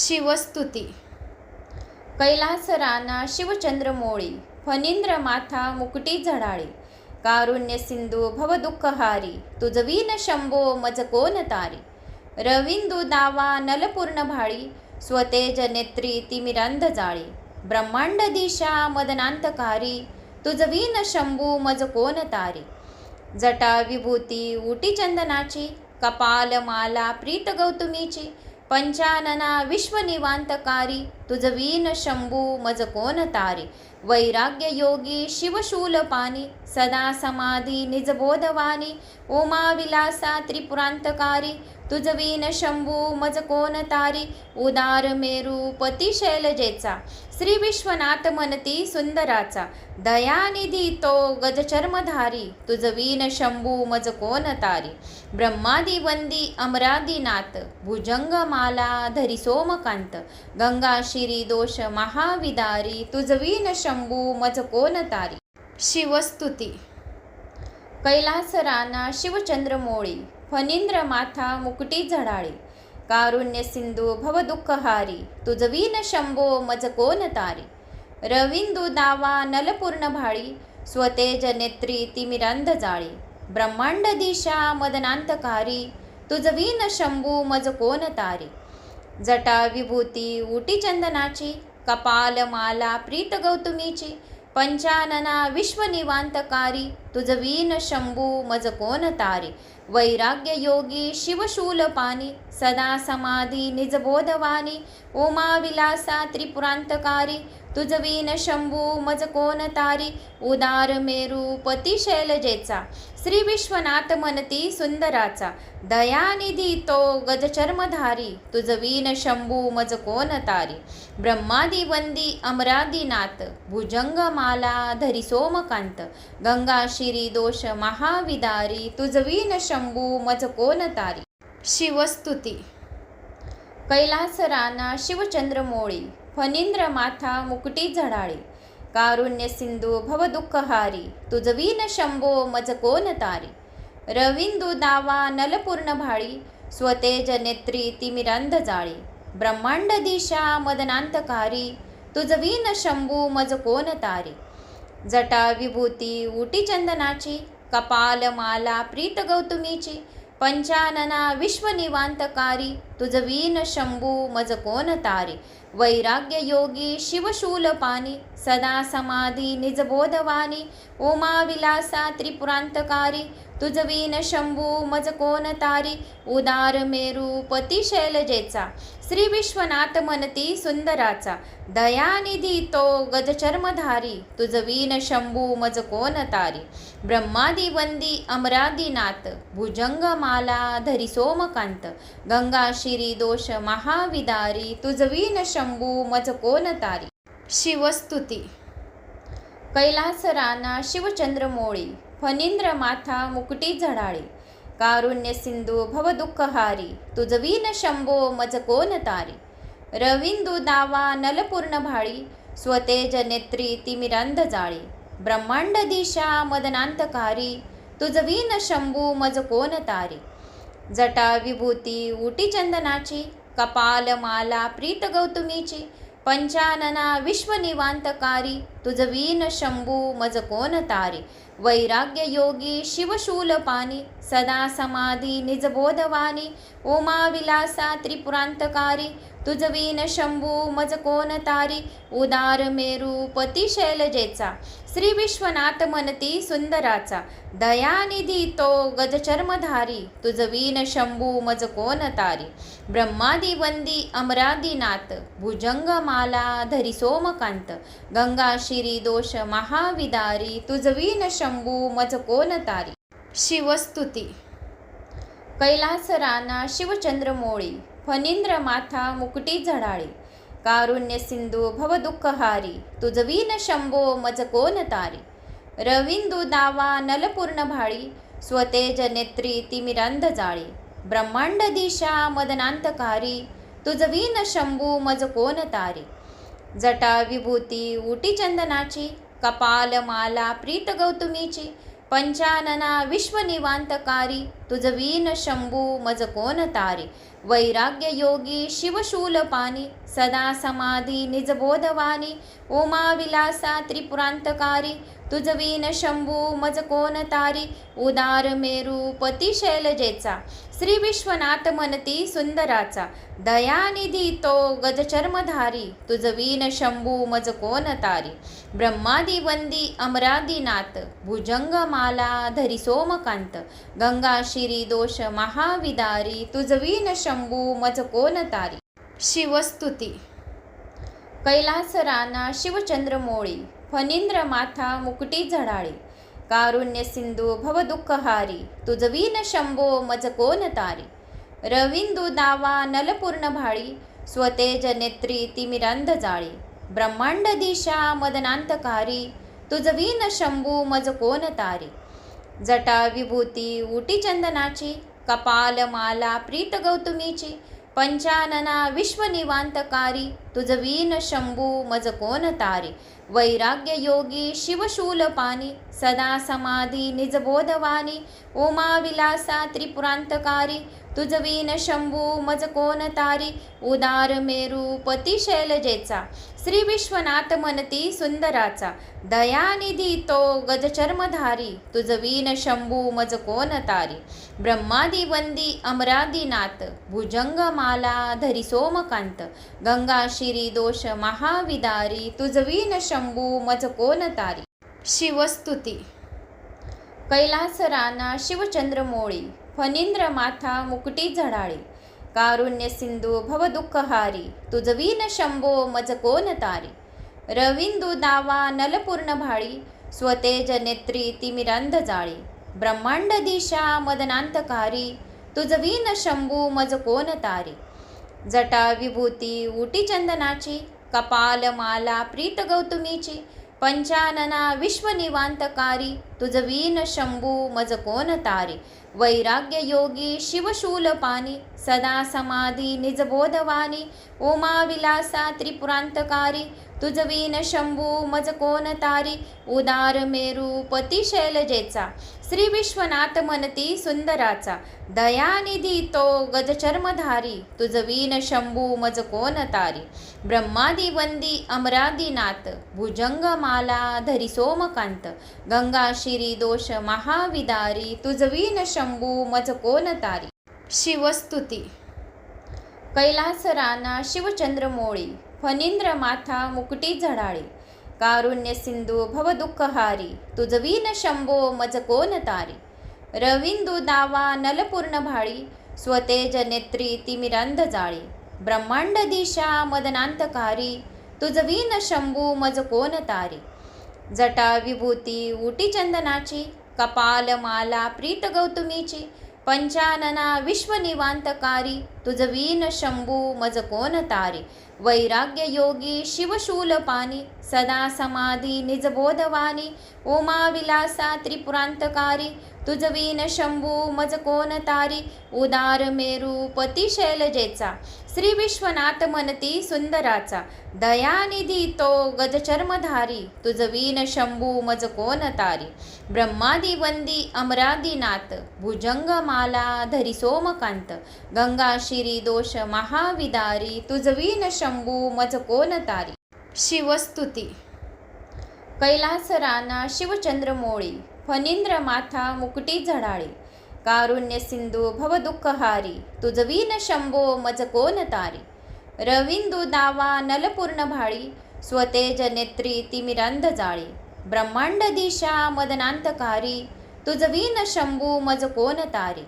शिवस्तुती. कैलास राना शिवचंद्र मोळी फणींद्र माथा मुकटी झडाळी कारुण्य सिंधू भव दुःखहारी तुझवीन शंभो मज कोण तारी. रविंदू दावा नलपूर्ण भाळी स्वतेज नेत्री तिमिरांध जाळी. ब्रह्मांड दिशा मदनांतकारी तुझवीन शंभू मज कोण तारी. जटा विभूती उटी चंदनाची कपाल माला प्रीत गौतमीची पंचानना विश्वनिवांतकारी तुझवीन शंभू मज कोण तारी? वैराग्य योगी शिवशूलपानी सदा समाधी निजबोधवानी उमाविलासा त्रिपुरांतकारी तुझवीन शंभू मज कोण तारी उदार मेरू पती शैलजेचा श्री विश्वनाथ मनती सुंदराचा दयानिधी तो गजचर्मधारी तुझवीन शंभू मज कोण तारी ब्रह्मादी वंदी अमरादिनाथ भुजंगमाला धरी सोमकांत गंगाशिरी दोष महाविदारी तुझवीन शंभू मज कोण तारी। शिवस्तुती। कैलास राना शिवचंद्र मोळी फनिंद्र माथा मुकटी झडाळी कारुण्य सिंधू भव दुःखहारी तुझवीन शंभो मज कोण तारी। रविंदू दावा नलपूर्ण भाळी स्वतेज नेत्री तिमिरांध जाळी। ब्रह्मांड दिशा मदनांतकारी तुझवीन शंभू मज कोण तारी। जटा विभूती उटी चंदनाची कपाल माला प्रीत गौतमीची पंचानना विश्वनिवांतकारी तुझवीन शंभू मज कोण तारी? वैराग्य योगी शिवशूलपानी सदा समाधी निजबोधवानी उमा विलासा त्रिपुरांतकारी तुझवीन शंभू मज कोण तारी? उदार मेरू पती शैलजेचा श्री विश्वनाथ मनती सुंदराचा. दयानिधी तो गजचर्मधारी तुझवीन शंभू मज कोण तारी? ब्रह्मादी वंदी अमरादिनाथ भुजंगमाला धरी सोमकांत. गंगाशिरी दोष महाविदारी. तुझवीन शंभू मज कोण तारी? शिवस्तुती. कैलासराना शिवचंद्र मोळी. फणींद्र माथा मुकटी झडाळी. कारुण्य सिंधू भव दुःखहारी तुझवीन शंभो मज कोण तारी. रविंदू दावा नलपूर्ण भाळी. स्वतेज नेत्री तिमिरांध जाळी. ब्रह्मांड दिशा मदनांतकारी. तुझवीन शंभू मज कोण तारी. जटा विभूती उटी चंदनाची. कपाल माला प्रीत गौतमीची. पंचानना विश्वनिवांतकारी तुझवीन शंभू मज कोण तारी? वैराग्य योगी शिवशूलपानी सदा समाधी निजबोधवानी उमा विलासा त्रिपुरांतकारी तुझवीन शंभू मज कोण तारी? उदार मेरू पती शैलजेचा श्री विश्वनाथ मनती सुंदराचा दयानिधी तो गजचर्मधारी तुझवीन शंभू मज कोण तारी? ब्रह्मादी वंदी अमरादीनाथ भुजंगमाला धरी सोमकांत गंगाशी शिरी दोष महाविदारी तुझवीन शंभू मज कोण तारी? शिवस्तुती. कैलास राना शिवचंद्र मोळी फनिंद्र माथा मुकुटी झडाळी कारुण्य सिंधू भवदुःखहारी तुझवीन शंभो मज कोण तारी? रविंदू दावा नलपूर्ण भाळी स्वतेज नेत्री तिमिरांध जाळी ब्रह्मांड दिशा मदनांतकारी तुझवीन शंभू मज कोण तारी? जटा विभूती उटी चंदनाची कपाल माला प्रीत गौतमीची पंचानना विश्वनिवांतकारी तुझवीन शंभू मज कोण तारी? वैराग्य योगी शिवशूलपानी सदा समाधी निजबोधवानी उमा विलासा त्रिपुरांतकारी तुझवीन शंभू मज कोण तारी? उदार मेरू पती शैलजेचा श्री विश्वनाथ मनती सुंदराचा. दयानिधी तो गजचर्मधारी तुझवीन शंभू मज कोण तारी? ब्रह्मादी वंदी अमरादिनाथ भुजंगमाला धरी सोमकांत. गंगा शिरी दोष महाविदारी. तुझवीन शंभू मज कोण तारी? शिवस्तुती. कैलासराना शिवचंद्र मोळी. फणींद्र माथा मुकुटी झडाळी. कारुण्य सिंधू भव दुःखहारी तुझवीन शंभो मज कोण तारी. रविंदू दावा नलपूर्ण भाळी. स्वतेज नेत्री तिमिरांध जाळी. ब्रह्मांड दिशा मदनांतकारी. तुझवीन शंभू मज कोण तारी. जटा विभूती उटी चंदनाची. कपाल माला प्रीत गौतमीची. पंचानना विश्वनिवांतकारी तुझवीन शंभू मज कोण तारी. वैराग्य योगी शिवशूलपाणी सदा समाधी निजबोधवाणी उमाविलासा त्रिपुरांतकारी तुझवीन शंभू मज कोण तारी उदार मेरू पती शैलजेचा श्री विश्वनाथ मनती सुंदराचा. दयानिधी तो गजचर्मधारी तुझवीन शंभू मज कोण तारी? ब्रह्मादी वंदी अमरादिनाथ भुजंगमाला धरी सोमकांत. गंगा शिरी दोष महाविदारी तुझवीन शंभू मज कोण तारी? शिवस्तुती. कैलास राना शिवचंद्र मोळी फणींद्र माथा मुकुटी झडाळी. कारुण्य सिंधू भवदुःखहारी तुझवीन शंभो मज कोण तारी रविंदू दावा नलपूर्ण भाळी स्वतेज नेत्री तिमिरांध जाळी ब्रह्मांड दिशा मदनांतकारी तुझवीन शंभू मज कोण तारी जटा विभूती उटी चंदनाची कपाल माला प्रीत गौतमीची पंचानना विश्वनिवांतकारी तुझवीन शंभू मज कोण तारी वैराग्य योगी शिवशूलपानी सदा समाधी निजबोधवाणी उमा विलासा त्रिपुरांतकारी तुझवीन शंभू मज कोण तारी उदार मेरू पती शैलजेचा श्री विश्वनाथ मनती सुंदराचा दयानिधी तो गजचर्मधारी तुझवीन शंभू मज कोण तारी ब्रह्मादी वंदी अमरादिनाथ भुजंगमाला धरी सोमकांत गंगा शिरी दोष महाविदारी तुझवीन शंभू मज कोण तारी. शिवस्तुती. कैलास राणा शिवचंद्र मोळी फणींद्र माथा मुकटी झडाळी कारुण्य सिंधू भवदुःखहारी तुझवीन शंभो मज कोण तारी. रविंदू दावा नलपूर्ण भाळी स्वतेज नेत्री तिमिरांध जाळी. ब्रह्मांड दिशा मदनांतकारी तुझवीन शंभू मज कोण तारी. जटा विभूती उटी चंदनाची कपाल माला प्रीत गौतमीची पंचानना विश्वनिवांतकारी तुझवीन शंभू मज कोण तारी? वैराग्य योगी शिवशूलपाणी सदा समाधी निजबोधवानी ओमा विलासा त्रिपुरांतकारी तुझवीन शंभू मज कोण तारी उदार मेरू पती शैलजेचा श्री विश्वनाथ मनती सुंदराचा दयानिधी तो गजचर्मधारी तुझवीन शंभू मज कोण तारी ब्रह्मादी वंदी अमरादिनाथ भुजंगमाला धरी सोमकांत गंगाशिरी दोष महाविदारी तुझवीन शंभू मज कोण तारी शिवस्तुती. कैलास राना शिवचंद्र मोळी फणींद्र माथा मुकटी झडाळी कारुण्य सिंधू भवदुःखहारी तुझवीन शंभो मज कोण तारी रविंदू दावा नलपूर्ण भाळी स्वतेज नेत्री तिमिरांध जाळी ब्रह्मांड दिशा मदनांतकारी तुझवीन शंभू मज कोण तारी जटा विभूती उटी चंदनाची कपाल माला प्रीत गौतमीची पंचानना विश्वनिवांतकारी तुझवीन शंभू मज कोण तारी? वैराग्य योगी शिवशूलपाणी सदा समाधी निजबोधवाणी उमा विलासा त्रिपुरांतकारी तुझवीन शंभू मज कोण तारी? उदार मेरू पती शैलजेचा श्री विश्वनाथ मनती सुंदराचा दयानिधी तो गजचर्मधारी तुझवीन शंभू मज कोण तारी? ब्रह्मादी वंदी अमरादिनाथ भुजंगमाला धरी सोमकांत गंगा शिरी दोष महाविदारी तुझवीन शंभू मज कोण तारी? शिवस्तुती. कैलास राना शिवचंद्र मोळी फनिंद्र माथा मुकुटी झडाळी कारुण्य सिंधू भवदुःखहारी तुझवीन शंभो मज कोण तारी? रविंदू दावा नलपूर्ण भाळी स्वतेज नेत्री तिमिरांध जाळी ब्रह्मांड दिशा मदनांतकारी तुझवीन शंभू मज कोण तारी?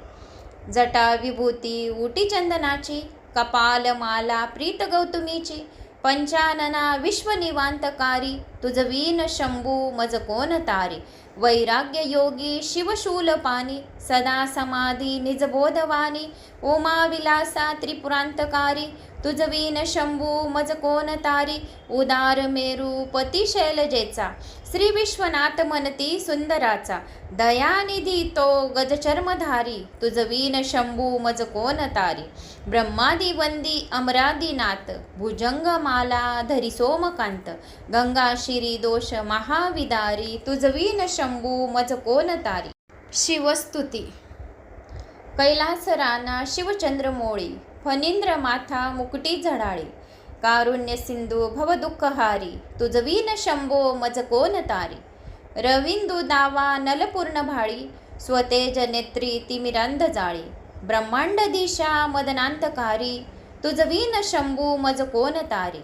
जटा विभूती उटी चंदनाची कपाल माला प्रीत गौतमीची पंचानना विश्वनिवांतकारी तुझवीन शंभू मज कोण तारी? वैराग्य योगी शिवशूलपानी सदा समाधी निजबोधवानी उमा विलासा त्रिपुरांतकारी तुझवीन शंभू मज कोण तारी? उदार मेरू पती शैलजेचा श्री विश्वनाथ मनती सुंदराचा. दयानिधी तो गजचर्मधारी तुझवीन शंभू मज कोण तारी? ब्रह्मादी वंदी अमरादीनाथ भुजंगमाला धरी सोमकांत. गंगाशिरी दोष महाविदारी तुझवीन शंभू मज कोण तारी? शिवस्तुती. कैलासराना शिवचंद्र मोळी फणींद्र माथा मुकटी झडाळी. कारुण्य सिंधू भवदुःखहारी तुझवीन शंभो मज कोण तारी? रविंदू दावा नलपूर्ण भाळी स्वतेज नेत्री तिमिरांध जाळी. ब्रह्मांड दिशा मदनांतकारी तुझवीन शंभू मज कोण तारी?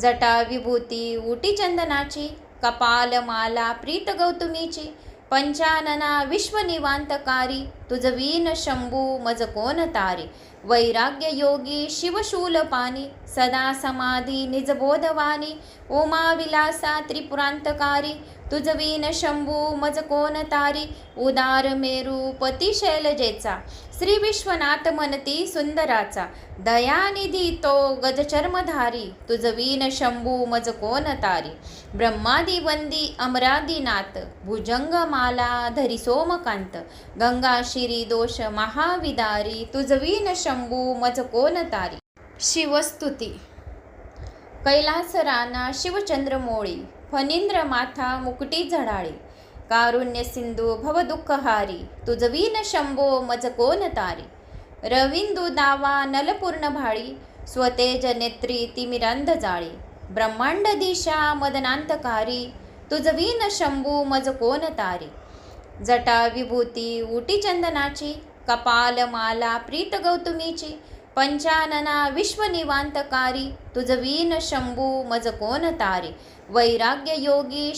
जटा विभूती उटी चंदनाची कपाल माला प्रीत गौतमीची पंचानना विश्वनिवांतकारी तुझवीन शंभू मज कोण तारी? वैराग्य योगी शिवशूल पाणी सदा समाधी निजबोधवानी ओमा विलासा त्रिपुरांतकारी तुझवीन शंभू मज कोण तारी? उदार मेरू पती शैलजेचा श्री विश्वनाथ मनती सुंदराचा. दयानिधी तो गजचर्मधारी तुझवीन शंभू मज कोण तारी? ब्रह्मादी वंदी अमरादिनाथ भुजंगमाला धरी सोमकांत. गंगाशिरी दोष महाविदारी. तुझवीन शंभू मज कोण तारी? शिवस्तुती. कैलास राणा शिवचंद्र मोळी. फणींद्र माथा मुकुटी झडाळी. कारुण्य सिंधू भवदुःखहारी तुझवीन शंभो मज कोण तारी. रविंदू दावा नलपूर्ण भाळी. स्वतेज नेत्री तिमिरांध जाळी. ब्रह्मांड दिशा मदनांतकारी. तुझवीन शंभू मज कोण तारी. जटा विभूती उटी चंदनाची. कपाल माला प्रीत गौतमीची. पंचानना विश्वनिवांतकारी तुझवीन शंभू मज कोण तारी. वैराग्य योगी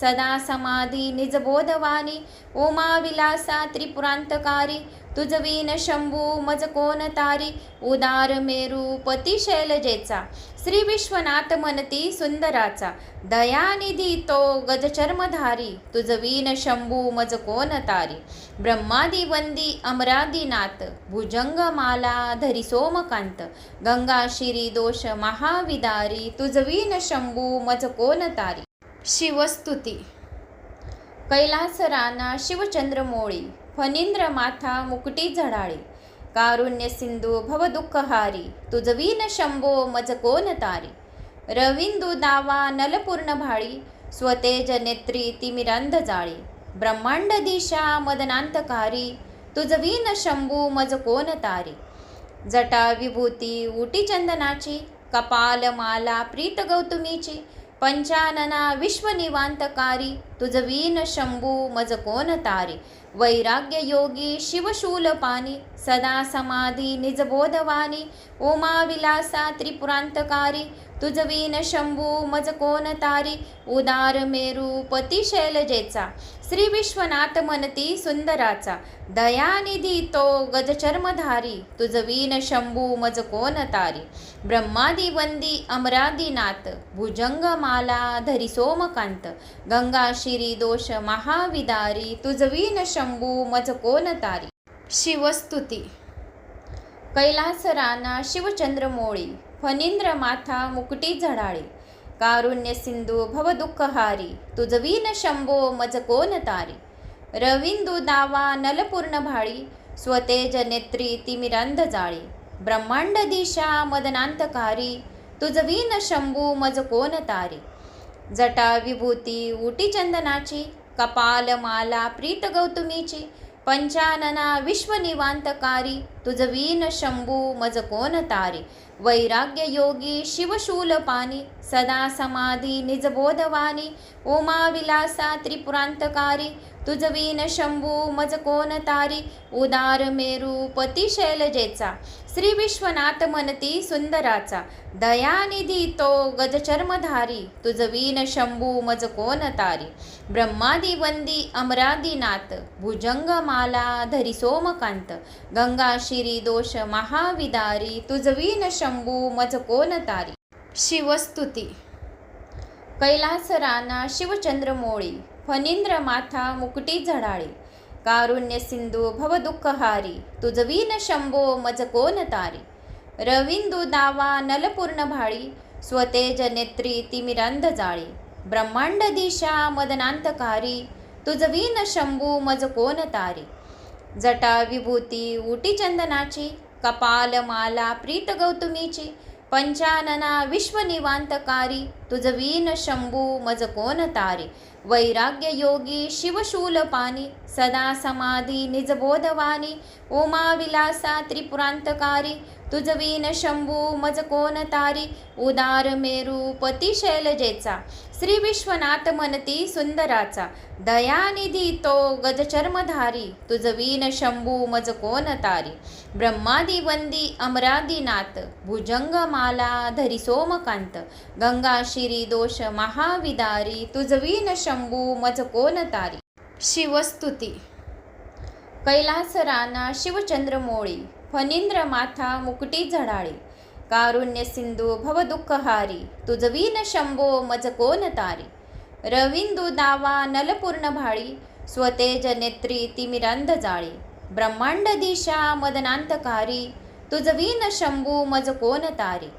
सदा समाधी निजबोधवानी ओमाविलासा त्रिपुरांतकारी तुझवीन शंभू मज कोण तारी? उदार मेरू पती शैलजेचा श्री विश्वनाथ मनती सुंदराचा. दयानिधी तो गजचर्मधारी तुझवीन शंभू मज कोण तारी? ब्रह्मादी वंदी अमरादीनाथ भुजंगमाला धरी सोमकांत. गंगा शिरी दोष महाविदारी. तुझवीन शंभू मज कोण तारी? शिवस्तुती. कैलास राणा शिवचंद्र मोळी. फणींद्र माथा मुकटी झडाळी. कारुण्य सिंधू भवदुःखहारी तुझवीन शंभो मज कोण तारी. रविंदू दावा नलपूर्ण भाळी स्वतेज नेत्री तिमिरांध जाळी. ब्रह्मांड दिशा मदनांतकारी तुझवीन शंभू मज कोण तारी. जटा विभूती उटी चंदनाची कपाल माला प्रीत गौतमीची पंचानना विश्वनिवांतकारी तुझवीन शंभू मज कोण तारी. वैराग्ययोगी शिवशूलपाणी सदा समाधी निजबोधवाणी ओमा विलासा त्रिपुरांतकारी तुझवीन शंभू मज कोण तारी? उदार मेरू पती शैलजेचा श्री विश्वनाथ मनती सुंदराचा. दयानिधी तो गजचर्मधारी तुझवीन शंभू मज कोण तारी? ब्रह्मादी वंदी अमरादिनाथ भुजंगमाला धरी सोमकांत. गंगा शिरी दोष महाविदारी. तुझवीन शंभू मज कोण तारी? शिवस्तुती. कैलासराना शिवचंद्र मोळी. फणींद्र माथा मुकुटी झडाळी. कारुण्य सिंधू भवदुःखहारी तुझवीन शंभो मज कोण तारी. रविंदू दावा नलपूर्ण भाळी. स्वतेज नेत्री तिमिरांध जाळी. ब्रह्मांड दिशा मदनांतकारी. तुझवीन शंभू मज कोण तारी. जटा विभूती उटी चंदनाची. कपाल माला प्रीत गौतमीची. पंचानना विश्वनिवांतकारी तुझवीन शंभू मज कोण तारी? वैराग्य योगी शिवशूल पाणी सदा समाधी निजबोधवानी उमा विलासा त्रिपुरांतकारी तुझवीन शंभू मज कोण तारी? उदार मेरू पती शैलजेचा श्री विश्वनाथ मनती सुंदराचा. दयानिधी तो गजचर्मधारी तुझवीन शंभू मज कोण तारी. ब्रह्मादी वंदी अमरादीनाथ भुजंगमाला धरी सोमकांत. गंगा शिरी दोष महाविदारी तुझवीन शंभू मज कोण तारी. शिवस्तुती. कैलास राना शिवचंद्र मोळी फणींद्र माथा मुकटी झडाळी. कारुण्य सिंधू भवदुःखहारी तुझवीन शंभो मज कोण तारी? रविंदू दावा नलपूर्ण भाळी स्वतेज नेत्री तिमिरांध जाळी. ब्रह्मांड दिशा मदनांतकारी तुझवीन शंभू मज कोण तारी? जटा विभूती उटी चंदनाची कपाल माला प्रीत गौतमीची पंचानना विश्वनिवांतकारी तुझवीन शंभू मज कोण तारी? वैराग्य योगी शिवशूल पाणी सदा समाधी निजबोधवानी उमा विलासा त्रिपुरांतकारी तुझवीन शंभू मज कोण तारी उदार मेरू पती शैलजेचा श्री विश्वनाथ मनती सुंदराचा दयानिधी तो गजचर्मधारी तुझवीन शंभू मज कोण तारी ब्रह्मादी वंदी अमरादिनाथ भुजंगमाला धरी सोमकांत गंगा शिरी दोष महाविदारी तुझवीन शंभू मज कोण तारी शिवस्तुती. कैलास राणा शिवचंद्र मोळी फणींद्र माथा मुकुटी झडाळी कारुण्य सिंधू भवदुःखहारी तुझवीन शंभो मज कोण तारी. रविंदू दावा नलपूर्ण भाळी स्वतेज नेत्री तिमिरांध जाळी. ब्रह्मांड दिशा मदनांतकारी तुझवीन शंभू मज कोण तारी.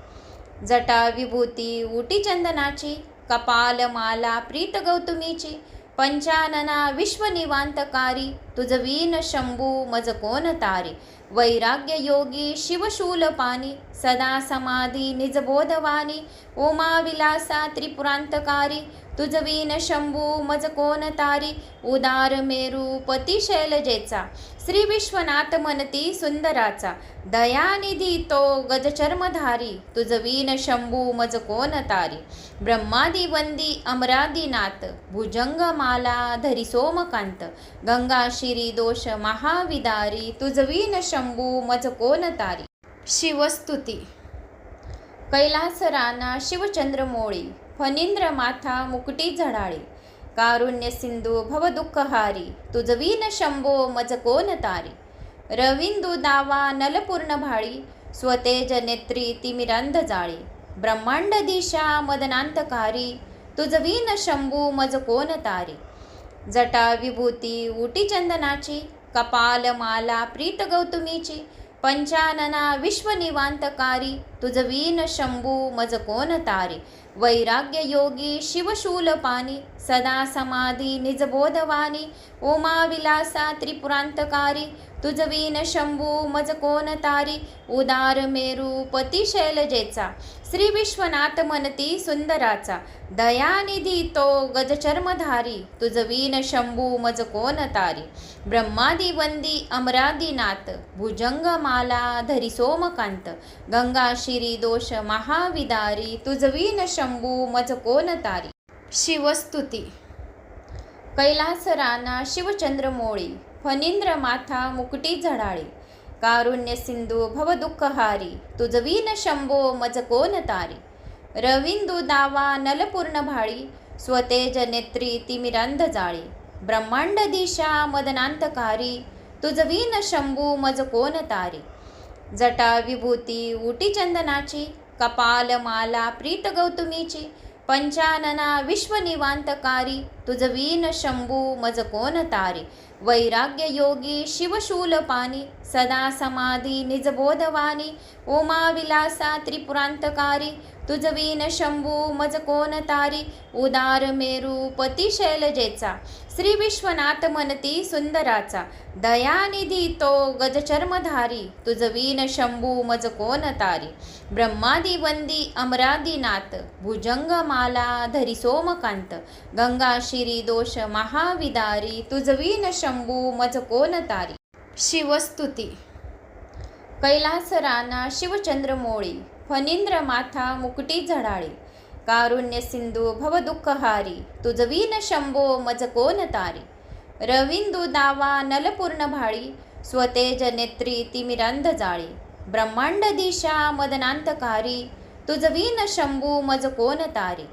जटा विभूती उटी चंदनाची कपाल माला प्रीत गौतमीची पंचानना विश्वनिवांतकारी तुझवीन शंभू मज कोण तारी? वैराग्य योगी शिवशूल पाणी सदा समाधी निजबोधवानी उमा विलासा त्रिपुरांतकारी तुझवीन शंभू मज कोण तारी? उदार मेरू पती शैलजेचा श्री विश्वनाथ मनती सुंदराचा. दयानिधी तो गजचर्मधारी तुझवीन शंभू मज कोण तारी? ब्रह्मादी वंदी अमरादीनाथ भुजंगमाला धरी सोमकांत. गंगाशिरी दोष महाविदारी तुझवीन शंभू मज कोण तारी? शिवस्तुती. कैलास राना शिवचंद्र मोळी फनिंद्र माथा मुकटी झडाळी. कारुण्य सिंधू भवदुःखहारी तुझवीन शंभो मज कोण तारी? रविंदू दावा नलपूर्ण भाळी स्वतेज नेत्री तिमिरांध जाळी. ब्रह्मांड दिशा मदनांतकारी तुझवीन शंभू मज कोण तारी? जटा विभूती उटी चंदनाची कपाल माला प्रीत गौतमीची पंचानना विश्वनिवांतकारी तुझवीन शंभू मज कोण तारी वैराग्य योगी शिवशूल पाणी सदा समाधी निजबोधवानी उमा विलासा त्रिपुरांतकारी तुझवीन शंभू मज कोण तारी उदार मेरू पतिशैलजेचा श्री विश्वनाथ मनती सुंदराचा. दयानिधी तो गजचर्मधारी. तुझवीन शंभू मज कोण तारी. ब्रह्मादी वंदी अमरादिनाथ भुजंगमाला धरी सोमकांत. गंगा शिरी दोष महाविदारी. तुझवीन शंभू मज कोण तारी. शिवस्तुती. कैलास राणा शिवचंद्र मोळी. फणींद्र माथा मुकटी झडाळी. कारुण्य सिंधू भवदुःखहारी तुझवीन शंभो मज कोण तारी? रविंदू दावा नलपूर्ण भाळी स्वतेज नेत्री तिमिरांध जाळी. ब्रह्मांड दिशा मदनांतकारी तुझवीन शंभू मज कोण तारी? जटा विभूती उटी चंदनाची कपाल माला प्रीत गौतमीची पंचानना विश्वनिवांतकारी तुझवीन शंभू मज कोण तारी? वैराग्य योगी सदा समाधी निजबोधवानी उमा विलासा त्रिपुरांतकारी तुझवीन शंभू मज कोण तारी उदार मेरू पती शैलजेचा श्री विश्वनाथ मनती सुंदराचा दयानिधी तो गजचर्मधारी तुझवीन शंभू मज कोण तारी ब्रह्मादी वंदी अमरादिनाथ भुजंगमाला धरी सोमकांत गंगा शिरी दोष महाविदारी तुझवीन शंभू मज कोण तारी? शिवस्तुती. कैलास राना शिवचंद्र मोळी फणींद्र माथा मुकटी झडाळी कारुण्य सिंधू भवदुःखहारी तुझवीन शंभो मज कोण तारी? रविंदू दावा नलपूर्ण भाळी स्वतेज नेत्री तिमिरांध जाळी ब्रह्मांड दिशा मदनांतकारी तुझवीन शंभू मज कोण तारी?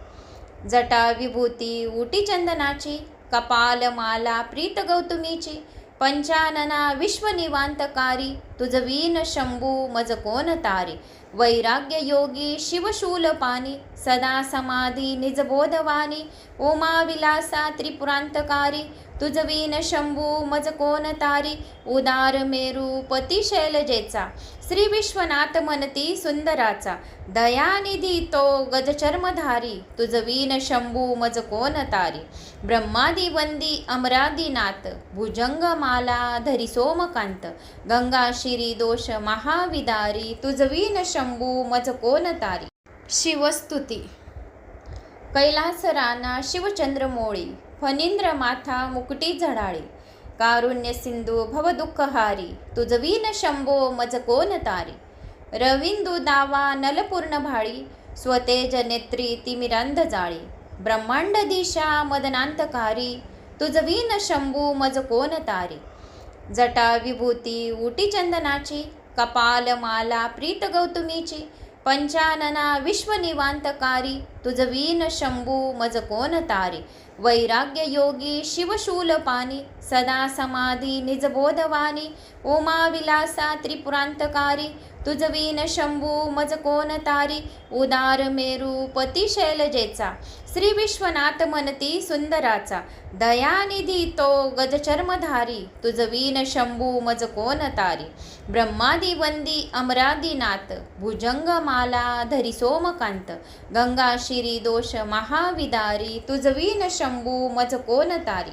जटा विभूती उटी चंदनाची कपालमाला प्रीतगौतमीची प्रीत गौतमीची पंचानना विश्वनिवांतकारी तुझवीन शंभू मज कोण तारी? वैराग्य योगी शिवशूल पाणी सदा समाधी निजबोधवानी उमा विलासा त्रिपुरांतकारी तुझवीन शंभू मज कोण तारी? उदार मेरू पती शैलजेचा श्री विश्वनाथ मनती सुंदराचा दयानिधी तो गजचर्मधारी तुझवीन शंभू मज कोण तारी? ब्रह्मादी वंदी अमरादीनाथ भुजंगमाला धरी सोमकांत गंगा शिरी दोष महाविदारी तुझवीन शंभू मज कोण तारी? शिवस्तुती. कैलास राना शिवचंद्र मोळी फणींद्र माथा मुकुटी झडाळी कारुण्य सिंधू भवदुःखहारी तुझवीन शंभो मज कोण तारी? रविंदू दावा नलपूर्ण भाळी स्वतेज नेत्री तिमिरांध जाळी ब्रह्मांड दिशा मदनांतकारी तुझवीन शंभू मज कोण तारी? जटा विभूती उटी चंदनाची कपाल माला प्रीत गौतमीची पंचानना विश्वनिवांतकारी तुझ वीन शंभू मज कोण तारी? वैराग्य योगी शिवशूल पाणी सदा समाधी निजबोधवानी उमा विलासा त्रिपुरांतकारी तुझ वीन शंभू मज कोण तारी? उदार मेरू पती शैलजेचा श्री विश्वनाथ मनती सुंदराचा. दयानिधी तो गजचर्मधारी तुझ वीन शंभू मज कोण तारी? ब्रह्मादी वंदी अमरादीनाथ भुजंग माला धरी सोमकांत. गंगा शिरी दोष महाविदारी. तुझ वीन शंभू मज कोण तारी?